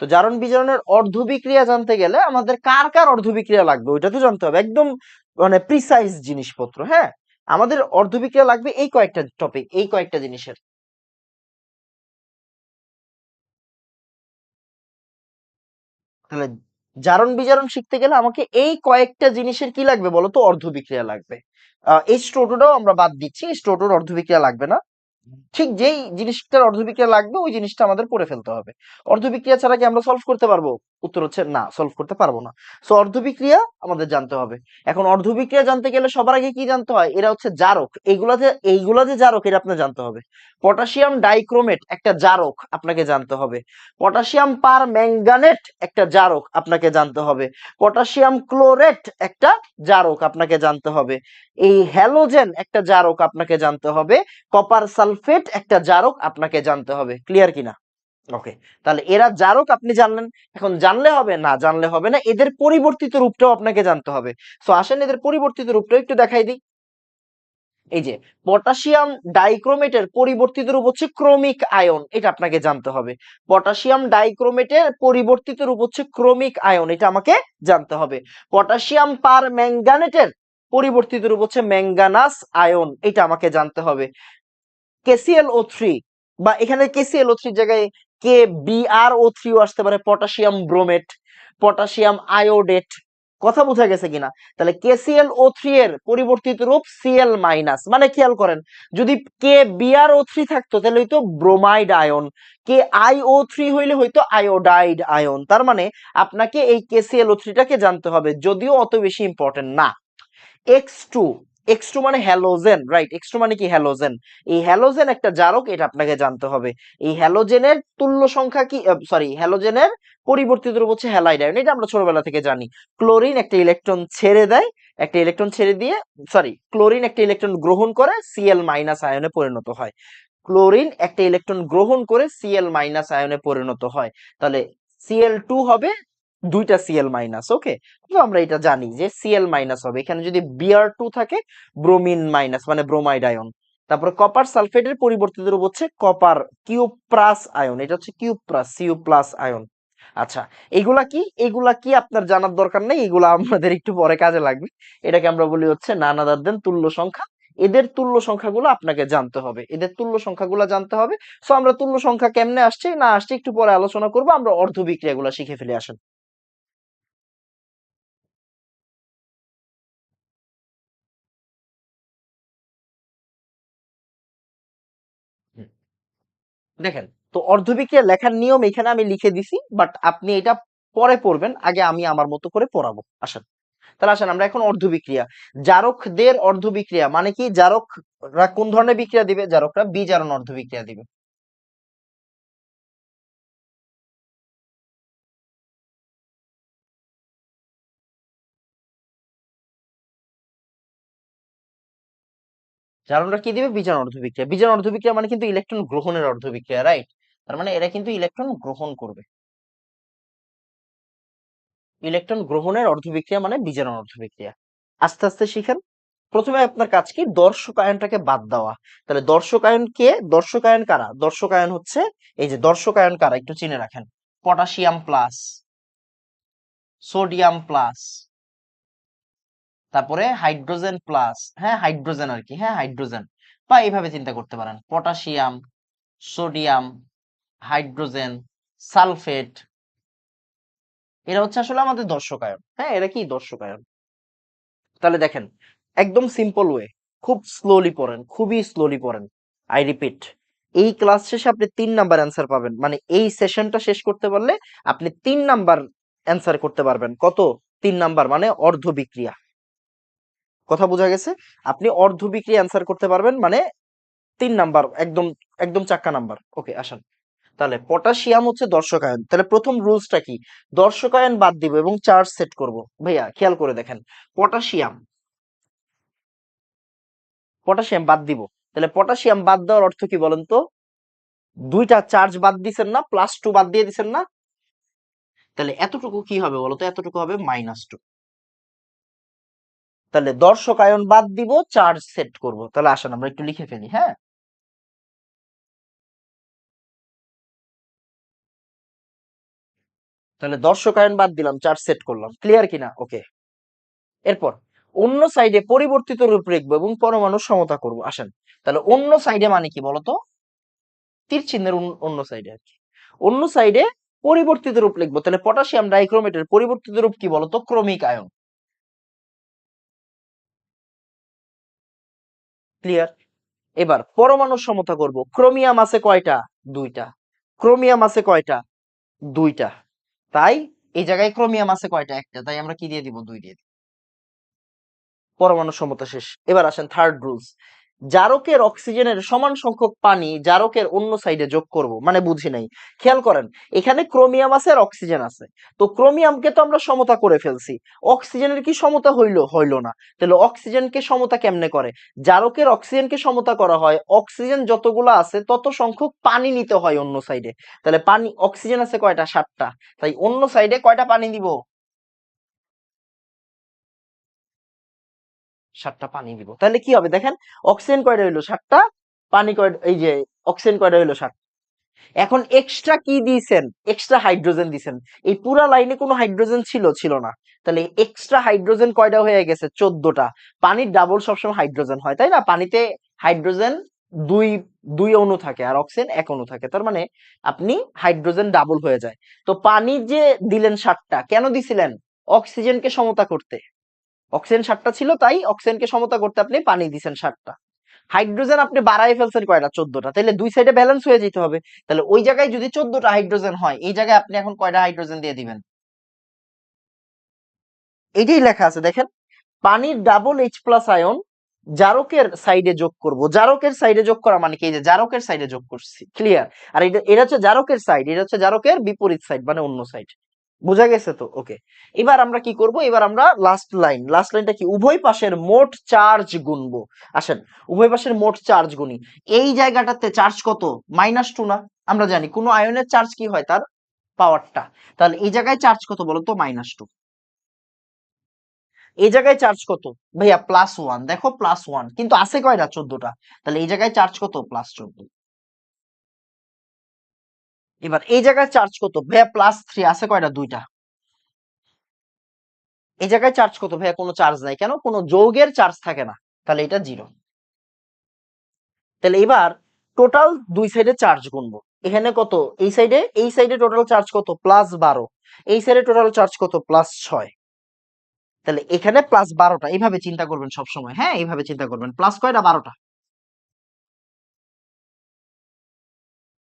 তো জারণ বিজারণের অর্ধবিক্রিয়া জানতে গেলে আমাদের কার কার অর্ধবিক্রিয়া লাগবে ওইটা তো জানতে হবে। একদম মানে প্রিসাইজ জিনিসপত্র হ্যাঁ? আমাদের অর্ধবিক্রিয়া লাগবে এই কয়েকটা টপিক এই কয়েকটা জিনিসের। তাহলে জারণ বিজারণ শিখতে গেলে আমাকে এই কয়েকটা জিনিসের কি লাগবে বলো তো? অর্ধবিক্রিয়া লাগবে। এই স্টোটোটাও আমরা বাদ দিচ্ছি স্টোটোর অর্ধবিক্রিয়া লাগবে না। ঠিক যেই জিনিসটার অর্ধবিক্রিয়া লাগবে, ওই জিনিসটা আমাদের পড়ে ফেলতে হবে। অর্ধবিক্রিয়া ছাড়া কি আমরা সলভ করতে পারব? উত্তর হচ্ছে না সলভ করতে পারব না। সো অর্ধবিক্রিয়া আমাদের জানতে হবে। এখন অর্ধবিক্রিয়া জানতে গেলে সবার আগে কি জানতে হয়? এরা হচ্ছে জারক। এইগুলা যে এইগুলা যে জারক, এটা আপনার জানতে হবে। পটাশিয়াম ডাইক্রোমেট একটা জারক আপনাকে জানতে হবে। পটাশিয়াম পার ম্যাঙ্গানেট একটা জারক আপনাকে জানতে হবে। পটাশিয়াম ক্লোরেট একটা জারক আপনাকে জানতে হবে। এই হ্যালোজেন একটা জারক আপনাকে জানতে হবে। কপার সালফেট একটা জারক আপনাকে জানতে হবে। ক্লিয়ার কিনা? ওকে তাহলে এরা জারক আপনি জানলেন, এখন জানলে হবে, না জানলে হবে না, এদের পরিবর্তিত রূপটাও আপনাকে জানতে হবে। সো আসেন এদের পরিবর্তিত রূপটাও একটু দেখাই দিই। এই যে, পটাশিয়াম ডাইক্রোমেটের পরিবর্তিত রূপ হচ্ছে ক্রমিক আয়ন, এটা আপনাকে জানতে হবে। পটাশিয়াম ডাইক্রোমেটের পরিবর্তিত রূপ হচ্ছে ক্রমিক আয়ন, এটা আমাকে জানতে হবে। পটাশিয়াম পার ম্যাঙ্গানেটের পরিবর্তিত রূপ হচ্ছে ম্যাঙ্গানাস আয়ন, এটা আমাকে জানতে হবে। কেসিএল ও থ্রি বা এখানে কেসিএল ও থ্রির জায়গায় কে বিআর ও থ্রিও আসতে পারে পটাশিয়াম ব্রোমেট পটাশিয়াম আয়োডেট কথা বোঝা গেছে কিনা? তাহলে কেসিএল ও থ্রি এর পরিবর্তিত রূপ সিএল মাইনাস মানে খেয়াল করেন, যদি কে বিআর ও থ্রি থাকতো, তাহলে হইতো bromide ion K I O three হইলে হইতো আয়োডাইড আয়ন তার মানে আপনাকে এই কেসিএল ও থ্রিটাকে জানতে হবে, যদিও অত বেশি ইম্পর্টেন্ট না। এক্স টু এক্স টু মানে হ্যালোজেন রাইট এক্স টু মানে কি হ্যালোজেন এই হ্যালোজেন একটা জারক, এটা আপনাকে জানতে হবে। এই হ্যালোজেনের তুল্য সংখ্যা কি? সরি হ্যালোজেনের পরিবর্তিত রূপ হচ্ছে হ্যালাইড আয়ন এটা আমরা ছোটবেলা থেকে জানি। ক্লোরিন একটা ইলেকট্রন ছেড়ে দেয়, একটা ইলেকট্রন ছেড়ে দিয়ে সরি ক্লোরিন একটা ইলেকট্রন গ্রহণ করে সিএল মাইনাস আয়নে পরিণত হয়। ক্লোরিন একটা ইলেকট্রন গ্রহণ করে সিএল মাইনাস আয়নে পরিণত হয়। তাহলে সিএল টু হবে দুইটা সিএল মাইনাস ওকে তো আমরা এটা জানি যে সিএল মাইনাস হবে। এখানে যদি বিআর টু থাকে ব্রোমিন মাইনাস মানে ব্রোমাইড আয়ন তারপরে কপার সালফেটের পরিবর্তিত রূপ হচ্ছে কপার কিউপ্রাস আয়ন এটা হচ্ছে কিউপ্রাস সিউ প্লাস আয়ন আচ্ছা এগুলা কি? এগুলা কি আপনার জানার দরকার নেই? এগুলা আমাদের একটু পরে কাজে লাগবে। এটাকে আমরা বলি হচ্ছে নানাদার দেন তুল্য সংখ্যা। এদের তুল্য সংখ্যাগুলো আপনাকে জানতে হবে। এদের তুল্য সংখ্যাগুলো জানতে হবে। সো আমরা তুল্য সংখ্যা কেমনে আসছে? না আসছে, একটু পরে আলোচনা করব। আমরা অর্ধ বিক্রিয়াগুলো শিখে ফেলে আসেন। দেখেন, তো অর্ধবিক্রিয়া লেখার নিয়ম এখানে আমি লিখে দিছি বাট আপনি এটা পরে পড়বেন, আগে আমি আমার মতো করে পড়াবো। আসেন। তাহলে আসেন, আমরা এখন অর্ধবিক্রিয়া। জারকদের অর্ধবিক্রিয়া মানে কি? জারকরা কোন ধরনের বিক্রিয়া দিবে? জারকরা বিজারণ অর্ধবিক্রিয়া দিবে। জারণরা কি দিবে? বিজারণ অর্ধবিক্রিয়া। বিজারণ অর্ধবিক্রিয়া মানে কিন্তু ইলেকট্রন গ্রহণের অর্ধবিক্রিয়া রাইট তার মানে এরা কিন্তু ইলেকট্রন গ্রহণ করবে। ইলেকট্রন গ্রহণের অর্ধবিক্রিয়া মানে বিজারণ অর্ধবিক্রিয়া। আস্তে আস্তে শিখেন। প্রথমে আপনার কাজ কি? দর্শকায়নটাকে বাদ দেওয়া। তাহলে দর্শকায়ন কে? দর্শকায়ন কারা? দর্শকায়ন হচ্ছে এই যে দর্শকায়ন কারা? একটু চিনে রাখেন। পটাশিয়াম প্লাস, সোডিয়াম প্লাস তারপরে হাইড্রোজেন প্লাস হ্যাঁ হাইড্রোজেন আর কি হ্যাঁ হাইড্রোজেন। বা এইভাবে চিন্তা করতে পারেন। Potassium, sodium, hydrogen, sulphate. এরা হচ্ছে আসলে আমাদের দর্শকায়ন। হ্যাঁ এরা কি দর্শকায়ন? তাহলে দেখেন, একদম সিম্পল ওয়ে খুব স্লোলি পড়েন, খুবই স্লোলি পড়েন। আই রিপিট এই ক্লাস শেষে আপনি তিন নাম্বার অ্যান্সার পাবেন। মানে এই সেশনটা শেষ করতে পারলে আপনি তিন নাম্বার অ্যান্সার করতে পারবেন। কত? তিন নাম্বার মানে অর্ধ বিক্রিয়া কথা বোঝা গেছে। আপনি অর্ধ বিক্রি অ্যান্সার করতে পারবেন মানে তিন নাম্বার একদম একদম চাক্কা নাম্বার ওকে আসেন। তাহলে পটাশিয়াম হচ্ছে দর্শকায়ন। তাহলে প্রথম রুলসটা কি? দর্শকায়ন বাদ দিব এবং চার্জ সেট করব। ভাইয়া, খেয়াল করে দেখেন। পটাশিয়াম পটাশিয়াম বাদ দিব। তাহলে পটাশিয়াম বাদ দেওয়ার অর্থ কি বলেন তো? দুইটা চার্জ বাদ দিছেন না প্লাস টু বাদ দিয়ে দিছেন না? তাহলে এতটুকু কি হবে বলতো? এতটুকু হবে মাইনাস টু তাহলে দর্শকায়ন বাদ দিব, চার্জ সেট করব। তাহলে আসেন আমরা একটু লিখে ফেলি হ্যাঁ? তাহলে দর্শকায়ন বাদ দিলাম, চার্জ সেট করলাম। ক্লিয়ার কিনা? ওকে এরপর, অন্য সাইডে পরিবর্তিত রূপ লিখব এবং পরমাণু সমতা করব, আসেন। তাহলে অন্য সাইডে মানে কি বলতো? তীর চিহ্নের অন্য সাইডে আর কি। অন্য সাইডে পরিবর্তিত রূপ লিখব তাহলে পটাশিয়াম ডাইক্রোমেটের পরিবর্তিত রূপ কি বলতো? ক্রমিক আয়ন। ক্লিয়ার এবার পরমাণু সমতা করব। ক্রোমিয়াম আছে কয়টা? দুইটা। ক্রোমিয়াম আছে কয়টা? দুইটা। তাই এই জায়গায় ক্রোমিয়াম আছে কয়টা? একটা। তাই আমরা কি দিয়ে দিব? দুই দিয়ে। পরমাণু সমতা শেষ। এবার আসেন থার্ড রুলস জারকের অক্সিজেনের সমান সংখ্যক পানি জারকের অন্য সাইডে যোগ করব মানে বুঝি নাই। খেয়াল করেন, এখানে ক্রোমিয়াম আছে আর অক্সিজেন আছে। তো ক্রোমিয়ামকে তো আমরা সমতা করে ফেলছি। অক্সিজেনের কি সমতা হইল? হইল না। তাহলে অক্সিজেনকে সমতা কেমনে করে? জারকের অক্সিজেনকে সমতা করা হয় অক্সিজেন যতগুলো আছে তত সংখ্যক পানি নিতে হয় অন্য সাইডে তাহলে পানি অক্সিজেন আছে কয়টা? সাতটা। তাই অন্য সাইডে কয়টা পানি দিব? সাতটা পানি দিব। তাহলে কি হবে দেখেন? অক্সিজেন কয়টা হইল? সাতটা? পানি কয়টা? এই যে অক্সিজেন কয়টা হইল? সাত। এখন এক্সট্রা কি দিয়েছেন? এক্সট্রা হাইড্রোজেন দিয়েছেন। এই পুরা লাইনে কোনো হাইড্রোজেন ছিল ছিল না। তাহলে এক্সট্রা হাইড্রোজেন কয়টা হয়ে গেছে? চোদ্দটা। পানির ডাবল সবসময় হাইড্রোজেন হয়, তাই না? পানিতে হাইড্রোজেন দুই দুই অণু থাকে আর অক্সিজেন এক অণু থাকে। তার মানে আপনি হাইড্রোজেন ডাবল হয়ে যায়। তো পানি যে দিলেন সাতটা, কেন দিছিলেন? অক্সিজেনকে সমতা করতে। অক্সিজেন সারটা ছিল তাই অক্সিজেনকে সমতা করতে আপনি পানি দিছেন সাতটা হাইড্রোজেন আপনি বাড়াই ফেলছেন কয়টা চোদ্দটা। তাহলে দুই সাইডে ব্যালেন্স হয়ে যেতে হবে। তাহলে ওই জায়গায় যদি চোদ্দটা হাইড্রোজেন হয়, এই জায়গায় আপনি এখন কয়টা হাইড্রোজেন দিয়ে দিবেন? এটাই লেখা আছে, দেখেন। পানির ডাবল এইচ প্লাস আয়ন জারকের সাইডে যোগ করব। জারকের সাইডে যোগ করা মানে কি? যে জারকের সাইডে যোগ করছি। ক্লিয়ার আর এটা এটা হচ্ছে জারকের সাইড এটা হচ্ছে জারকের বিপরীত সাইড মানে অন্য সাইড বোঝা গেছে তো? ওকে এবার আমরা কি করব? এবার আমরা লাস্ট লাইন লাস্ট লাইনটা কি? উভয় পাশের মোট চার্জ গুনবো। আসেন, উভয় পাশের মোট চার্জ গুনি। এই জায়গাটাতে চার্জ কত? মাইনাস টু না? আমরা জানি, কোন আয়নের চার্জ কি হয় তার? পাওয়ারটা তাহলে এই জায়গায় চার্জ কত বলো তো মাইনাস টু এই জায়গায় চার্জ কত? ভাইয়া প্লাস ওয়ান দেখো প্লাস ওয়ান কিন্তু আছে কয়টা? চোদ্দটা। তাহলে এই জায়গায় চার্জ কত? প্লাস চোদ্দ। এবার এই জায়গায় চার্জ কত? ভাইয়া প্লাস থ্রি আছে কয়টা? দুইটা। এই জায়গায় চার্জ কত? ভাইয়া কোনো চার্জ নাই। কেন? কোনো যৌগের চার্জ থাকে না। তাহলে এটা জিরো তাহলে এবার টোটাল দুই সাইডে চার্জ গুনবো। এখানে কত? এই সাইডে এই সাইডে টোটাল চার্জ কত? প্লাস বারো। এই সাইডে টোটাল চার্জ কত? প্লাস ছয়। তাহলে এখানে প্লাস বারোটা। এইভাবে চিন্তা করবেন সবসময়। হ্যাঁ এইভাবে চিন্তা করবেন। প্লাস কয়টা? বারোটা।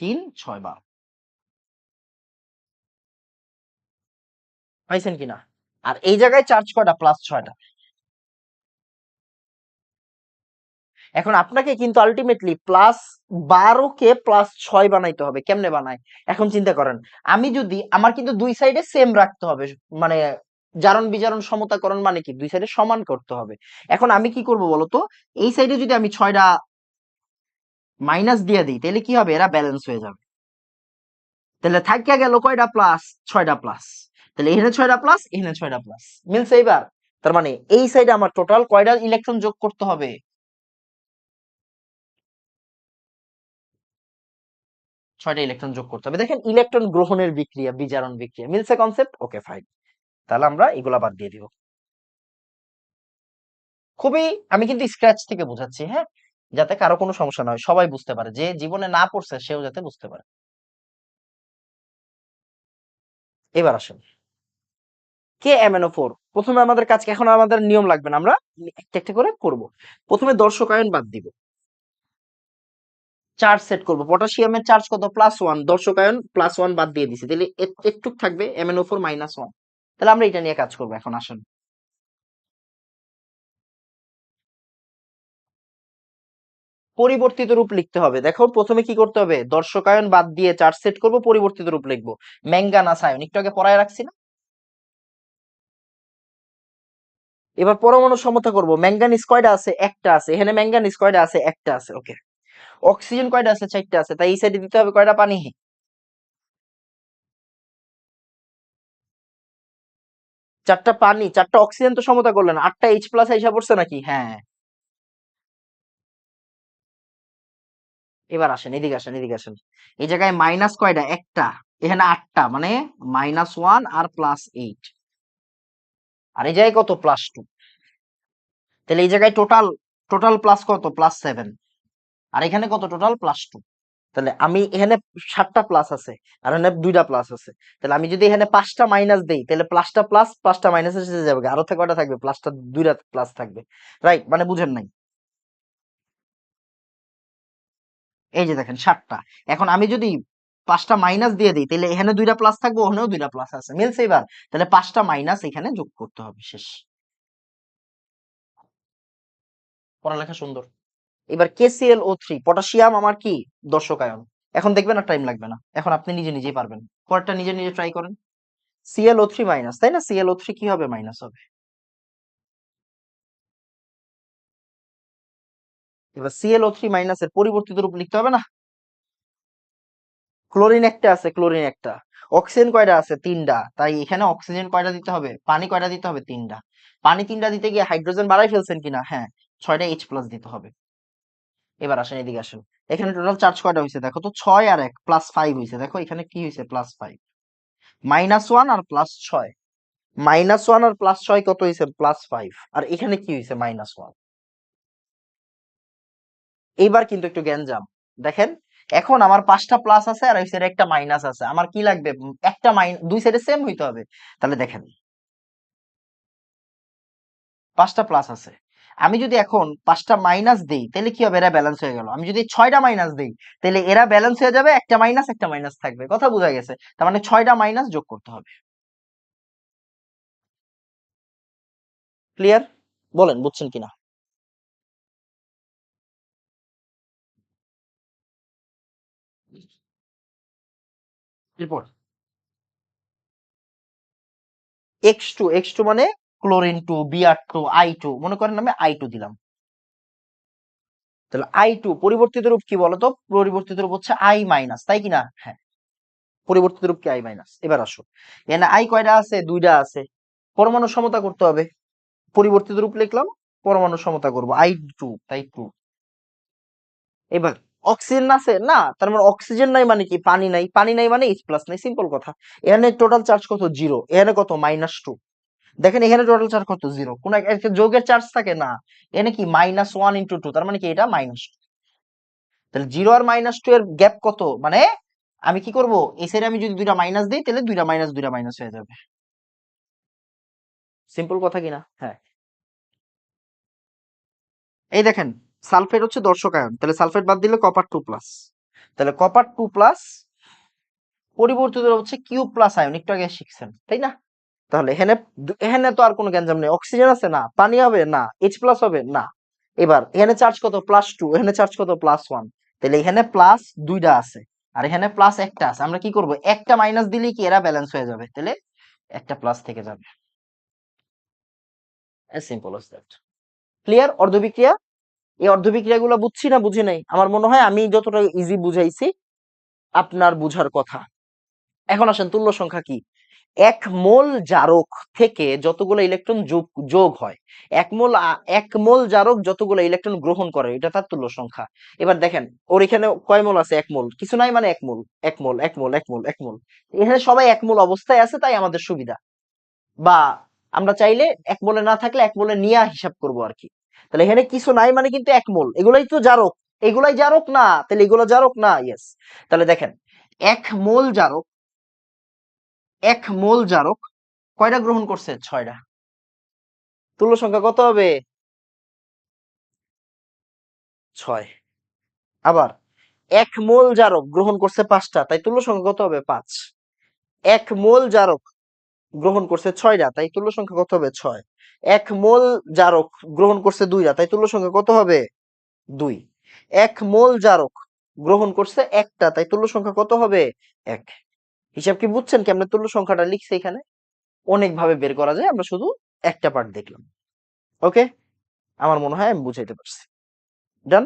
তিন, ছয়, বারো। পাইছেন কিনা? আর এই জায়গায় চার্জ কয়টা? প্লাস ছয়টা। এখন আপনাকে কিন্তু আলটিমেটলি প্লাস বারো কে প্লাস ছয় বানাইতে হবে। কেমনে বানায়? এখন চিন্তা করেন, আমি যদি, আমার কিন্তু দুই সাইডে সেম রাখতে হবে মানে জারণ বিজারণ সমতাকরণ মানে কি? দুই সাইডে সমান করতে হবে। এখন আমি কি করব বলতো? এই সাইডে যদি আমি ছয়টা মাইনাস দিয়ে দিই, তাহলে কি হবে? এরা ব্যালেন্স হয়ে যাবে। তাহলে থাকিয়া গেল কয়টা? প্লাস ছয়টা প্লাস তাহলে এখানে ছয়টা প্লাস এখানে ছয়টা প্লাস মিলছে এইবার, তার মানে এই সাইডে আমার টোটাল কয়টা ইলেকট্রন যোগ করতে হবে? ছয়টা ইলেকট্রন যোগ করতে হবে। দেখেন ইলেকট্রন গ্রহণের বিক্রিয়া, বিজারণ বিক্রিয়া। মিলছে কনসেপ্ট ওকে ফাইন তাহলে আমরা এগুলা বাদ দিয়ে দিব। খুবই, আমি কিন্তু স্ক্র্যাচ থেকে বোঝাচ্ছি হ্যাঁ? যাতে কারও কোনো সমস্যা না হয়। সবাই বুঝতে পারে। যে জীবনে না পড়ছে, সেও যাতে বুঝতে পারে। এবার আসেন। কে এমএনও ফোর প্রথমে আমাদের কাজ এখন আমাদের নিয়ম লাগবে না, আমরা একটা একটা করে করব। প্রথমে দর্শকায়ন বাদ দিব। চার্জ সেট করব। পটাশিয়ামের চার্জ কত? প্লাস ওয়ান দর্শকায়ন প্লাস ওয়ান বাদ দিয়ে দিছি। তাহলে একটু থাকবে এমএনও ফোর মাইনাস ওয়ান তাহলে আমরা এটা নিয়ে কাজ করব এখন, আসেন। পরিবর্তিত রূপ লিখতে হবে। দেখো, প্রথমে কি করতে হবে? দর্শকায়ন বাদ দিয়ে চার্জ সেট করব, পরিবর্তিত রূপ লিখব। Manganous ion. একটু আগে পড়ায় রাখছি না? এবার পরমাণু সমতা করব। ম্যাঙ্গানিজ কয়টা আছে? একটা আছে। এখানে ম্যাঙ্গানিজ কয়টা আছে? একটা আছে ওকে অক্সিজেন কয়টা আছে? চারটা আছে। তাই এই সাইডে দিতে হবে কয়টা পানি? চারটা পানি। চারটা অক্সিজেন তো সমতা করলেন আটটা এইচ প্লাস হিসাব পড়ছে নাকি? হ্যাঁ। এবার আসেন, এদিকে আসেন এদিকে আসেন। এই জায়গায় মাইনাস কয়টা? একটা। এখানে আটটা মানে মাইনাস ওয়ান আর প্লাস এইট আর এই জায়গায় কত প্লাস টু তাহলে এই জায়গায় টোটাল টোটাল প্লাস কত? প্লাস সেভেন আর এখানে কত? টোটাল প্লাস টু তাহলে আমি এখানে সাতটা প্লাস আছে, আর এখানে দুইটা প্লাস আছে। তাহলে আমি যদি এখানে পাঁচটা মাইনাস দেই, তাহলে প্লাসটা প্লাস পাঁচটা মাইনাস এসে যাবে। আরও থেকে কটা থাকবে প্লাসটা দুইটা প্লাস থাকবে। রাইট মানে বুঝেন নাই? এই যে দেখেন, সাতটা। এখন আমি যদি পাঁচটা মাইনাস দিয়ে দিই, তাহলে এখানে দুইটা প্লাস থাকবে, ওখানেও দুইটা প্লাস আছে। মিলছে এবার? তাহলে পাঁচটা মাইনাস এখানে যোগ করতে হবে, শেষ। পড়ালেখা সুন্দর। এবার কেসিএল ও থ্রি পটাশিয়াম আমার কি? দর্শক আয়ন। এখন দেখবেন আর টাইম লাগবে না। এখন আপনি নিজে নিজেই পারবেন। পরেরটা নিজে নিজে ট্রাই করেন। সিএল ও থ্রি মাইনাস তাই না? সিএল ও থ্রি কি হবে মাইনাস হবে? এবার সিএল ও থ্রি মাইনাসের পরিবর্তিত রূপ লিখতে হবে না? ক্লোরিন একটা আছে ক্লোরিন একটা। অক্সিজেন কয়টা আছে? তিনটা। তাই এখানে অক্সিজেন কয়টা দিতে হবে? পানি কয়টা দিতে হবে? তিনটা। পানি তিনটা দিতে গিয়ে হাইড্রোজেন বাড়াই ফেলছেন কিনা? হ্যাঁ ছয়টা এইচ প্লাস দিতে হবে। এবার আসেন, এদিকে আসেন। এখানে টোটাল চার্জ কয়টা হয়েছে দেখো তো ছয় আর এক প্লাস ফাইভ হয়েছে দেখো এখানে কি হয়েছে প্লাস ফাইভ মাইনাস ওয়ান আর প্লাস ছয়। মাইনাস ওয়ান আর প্লাস ছয় কত হয়েছে প্লাস ফাইভ আর এখানে কি হয়েছে মাইনাস ওয়ান এইবার কিন্তু একটু গ্যাঞ্জাম। দেখেন এখন আমার পাঁচটা প্লাস আছে আর ওই সাইডে একটা মাইনাস আছে। আমার কি লাগবে? একটা মাইন দুই সাইডে সেম হইতে হবে। তাহলে দেখেন। পাঁচটা প্লাস আছে। আমি যদি এখন পাঁচটা মাইনাস দেই, তাহলে কি হবে? এরা ব্যালেন্স হয়ে গেল। আমি যদি ছয়টা মাইনাস দিই, তাহলে এরা ব্যালেন্স হয়ে যাবে, একটা মাইনাস একটা মাইনাস থাকবে। কথা বোঝা গেছে? তার মানে ছয়টা মাইনাস যোগ করতে হবে। ক্লিয়ার বলেন, বুঝছেন কিনা? এরপর এক্স টু এক্স টু মানে chlorine two BR two I two মনে করেন আমি আই টু দিলাম। তাহলে আই টু পরিবর্তিত রূপ কি বলতো? পরিবর্তিত রূপ হচ্ছে আই মাইনাস তাই কিনা হ্যাঁ। পরিবর্তিত রূপ কি আই মাইনাস এবার আসো এখানে আই কয়টা আছে? দুইটা আছে। পরমাণু সমতা করতে হবে। পরিবর্তিত রূপ লিখলাম, পরমাণু সমতা করব। আই টু তাই টু এবার অক্সিজেন আছে? না। তার মানে অক্সিজেন নাই মানে কি? পানি নাই। পানি নাই মানে এইচ প্লাস নাই। সিম্পল কথা। এখানে টোটাল চার্জ কত? জিরো এখানে কত? মাইনাস টু দেখেন এখানে টোটাল চার্জ কত? জিরো কোন এক- একটা যৌগের চার্জ থাকে? না। এখানে কি? মাইনাস ওয়ান ইন্টু টু তার মানে কি? এটা মাইনাস টু তাহলে জিরো আর মাইনাস টু এর গ্যাপ কত? মানে আমি কি করব? এই সাইডে আমি যদি দুইটা মাইনাস দিই, তাহলে দুইটা মাইনাস দুইটা মাইনাস হয়ে যাবে। সিম্পল কথা কিনা হ্যাঁ। এই দেখেন। সালফেট হচ্ছে দর্শক আয়ন তাহলে সালফেট বাদ দিলে কপার টু প্লাস তাহলে কপার টু প্লাস পরিবর্তিত হচ্ছে কিউ প্লাস আয়ন একটু আগে শিখছেন, তাই না? তাহলে এখানে এখানে তো আর কোনো গ্যাঞ্জাম নেই অক্সিজেন আছে? না। পানি হবে? না। এইচ প্লাস হবে? না। এবার, এখানে চার্জ কত? প্লাস টু এখানে চার্জ কত? প্লাস ওয়ান তাহলে এখানে প্লাস দুইটা আছে, আর এখানে প্লাস একটা আছে। আমরা কি করব? একটা মাইনাস দিলেই কি এরা ব্যালেন্স হয়ে যাবে? তাহলে একটা প্লাস থেকে যাবে। সিম্পল ক্লিয়ার অর্ধবিক্রিয়া? এই অর্ধবিক্রিয়াগুলো বুঝছি না, বুঝি নাই? আমার মনে হয় আমি যতটা ইজি বুঝাইছি, আপনার বুঝার কথা। এখন আসেন, তুল্য সংখ্যা কি? এক মোল জারক থেকে যতগুলো ইলেকট্রন যোগ যোগ হয়, এক মোল এক মোল জারক যতগুলো ইলেকট্রন গ্রহণ করে, এটা তার তুল্য সংখ্যা। এবার দেখেন, ওর এখানে কয় মোল আছে? এক মোল। কিছু নাই মানে এক মোল। এক মোল এক মোল এক মোল এক মোল। এখানে সবাই এক মোল অবস্থায় আছে, তাই আমাদের সুবিধা। বা আমরা চাইলে এক মোলে না থাকলে এক মোলে নিয়ে হিসাব করব আর কি। তাহলে এখানে কিছু নাই মানে কিন্তু এক মোল। এগুলাই তো জারক। এগুলাই জারক না, তাহলে এগুলো জারক না ইয়েস তাহলে দেখেন, এক মোল জারক, এক মোল জারক কয়টা গ্রহণ করছে? ছয়টা। তুল্য সংখ্যা কত হবে? ছয়। আবার, এক মোল জারক গ্রহণ করছে পাঁচটা, তাই তুল্য সংখ্যা কত হবে? পাঁচ। এক মোল জারক গ্রহণ করছে ছয়টা, তাই তুল্য সংখ্যা কত হবে? ছয়। এক মোল জারক গ্রহণ করছে দুইটা, তাই তুল্য সংখ্যা কত হবে? দুই। এক মোল জারক গ্রহণ করছে একটা, তাই তুল্য সংখ্যা কত হবে? এক। হিসাব কি বুঝছেন কেমনে তুল্য সংখ্যাটা লিখছে এখানে। অনেক ভাবে বের করা যায়, আমরা শুধু একটা পার্ট দেখলাম। ওকে আমার মনে হয় আমি বুঝাইতে পারছি। ডান